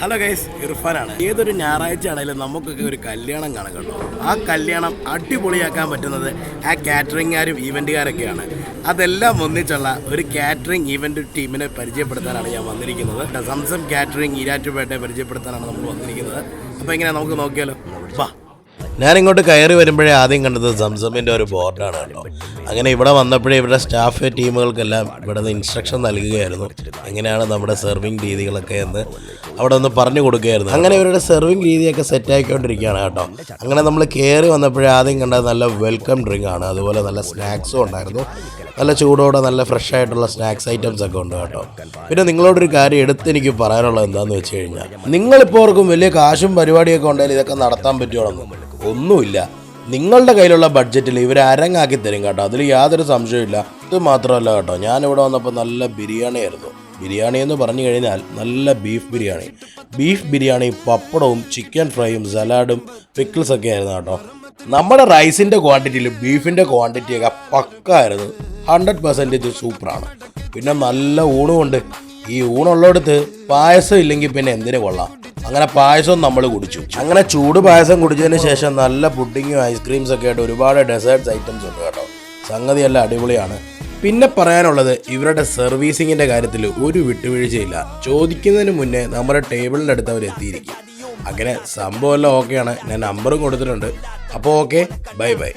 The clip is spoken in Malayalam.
Hello guys ഇർഫാനാണ്. ഏതൊരു ഞായറാഴ്ച ആണെങ്കിലും നമുക്കൊക്കെ ഒരു കല്യാണം കേട്ടോ ആ കല്യാണം അടിപൊളിയാക്കാൻ പറ്റുന്നത് ആ കാറ്ററിംഗുകാരും ഈവന്റുകാരൊക്കെയാണ് അതെല്ലാം ഒന്നിച്ചുള്ള ഒരു കാറ്ററിംഗ് ഈവന്റ് ടീമിനെ പരിചയപ്പെടുത്താനാണ് ഞാൻ വന്നിരിക്കുന്നത്. സംസം കാറ്ററിംഗ് ഈരാറ്റുപേട്ടയെ പരിചയപ്പെടുത്താനാണ് നമ്മൾ വന്നിരിക്കുന്നത്. അപ്പോൾ ഇങ്ങനെ നമുക്ക് നോക്കിയാലോ? വാ. ഞാൻ ഇങ്ങോട്ട് കയറി വരുമ്പോഴേ ആദ്യം കണ്ടത് സംസമിന്റെ ഒരു ബോർഡാണ് കേട്ടോ. അങ്ങനെ ഇവിടെ വന്നപ്പോഴേ ഇവിടെ സ്റ്റാഫ് ടീമുകൾക്കെല്ലാം ഇവിടെ നിന്ന് ഇൻസ്ട്രക്ഷൻ നൽകുകയായിരുന്നു. എങ്ങനെയാണ് നമ്മുടെ സെർവിങ് രീതികളൊക്കെ എന്ന് അവിടെ ഒന്ന് പറഞ്ഞു കൊടുക്കുകയായിരുന്നു. അങ്ങനെ ഇവരുടെ സെർവിങ് രീതിയൊക്കെ സെറ്റാക്കിക്കൊണ്ടിരിക്കുകയാണ് കേട്ടോ. അങ്ങനെ നമ്മൾ കയറി വന്നപ്പോഴേ ആദ്യം കണ്ടത് നല്ല വെൽക്കം ഡ്രിങ്ക് ആണ്. അതുപോലെ നല്ല സ്നാക്സും ഉണ്ടായിരുന്നു. നല്ല ചൂടോടെ നല്ല ഫ്രഷ് ആയിട്ടുള്ള സ്നാക്സ് ഐറ്റംസ് ഒക്കെ ഉണ്ട് കേട്ടോ. പിന്നെ നിങ്ങളോടൊരു കാര്യം എടുത്ത് എനിക്ക് പറയാനുള്ളത് എന്താണെന്ന് വെച്ച് കഴിഞ്ഞാൽ നിങ്ങളിപ്പോൾ ഓർക്കും വലിയ കാശും പരിപാടിയൊക്കെ ഉണ്ടെങ്കിൽ ഇതൊക്കെ നടത്താൻ പറ്റുവാണെന്ന് ഒന്നുമില്ല. നിങ്ങളുടെ കയ്യിലുള്ള ബഡ്ജറ്റിൽ ഇവർ അരങ്ങാക്കി തരും കേട്ടോ. അതിൽ യാതൊരു സംശയമില്ല ഇത് മാത്രമല്ല കേട്ടോ ഞാനിവിടെ വന്നപ്പോൾ നല്ല ബിരിയാണി ആയിരുന്നു. ബിരിയാണി എന്ന് പറഞ്ഞു കഴിഞ്ഞാൽ നല്ല ബീഫ് ബിരിയാണി. ബീഫ് ബിരിയാണി പപ്പടവും ചിക്കൻ ഫ്രൈയും സലാഡും പിക്കിൾസൊക്കെ ആയിരുന്നു കേട്ടോ. നമ്മുടെ റൈസിന്റെ ക്വാണ്ടിറ്റിയിലും ബീഫിന്റെ ക്വാണ്ടിറ്റിയൊക്കെ പക്കായിരുന്നു ഹൺഡ്രഡ് പെർസെന്റേജ് സൂപ്പറാണ് പിന്നെ നല്ല ഊണുമുണ്ട് ഈ ഊണുള്ളടുത്ത് പായസം ഇല്ലെങ്കിൽ പിന്നെ എന്തിനു കൊള്ളാം? അങ്ങനെ പായസം നമ്മൾ കുടിച്ചു. അങ്ങനെ ചൂട് പായസം കുടിച്ചതിന് ശേഷം നല്ല പുഡിങ്ങും ഐസ്ക്രീംസ് ഒക്കെ ആയിട്ട് ഒരുപാട് ഡെസേർട്ട്സ് ഐറ്റംസ് ഉണ്ട് കേട്ടോ. സംഗതി എല്ലാം അടിപൊളിയാണ്. പിന്നെ പറയാനുള്ളത് ഇവരുടെ സർവീസിങ്ങിന്റെ കാര്യത്തിൽ ഒരു വിട്ടുവീഴ്ചയില്ല. ചോദിക്കുന്നതിന് മുന്നേ നമ്മുടെ ടേബിളിന്റെ അടുത്ത് അവർ എത്തിയിരിക്കും. അങ്ങനെ സംഭവം എല്ലാം ഓക്കെയാണ് ഞാൻ നമ്പറും കൊടുത്തിട്ടുണ്ട്. അപ്പോൾ ഓക്കെ ബൈ ബൈ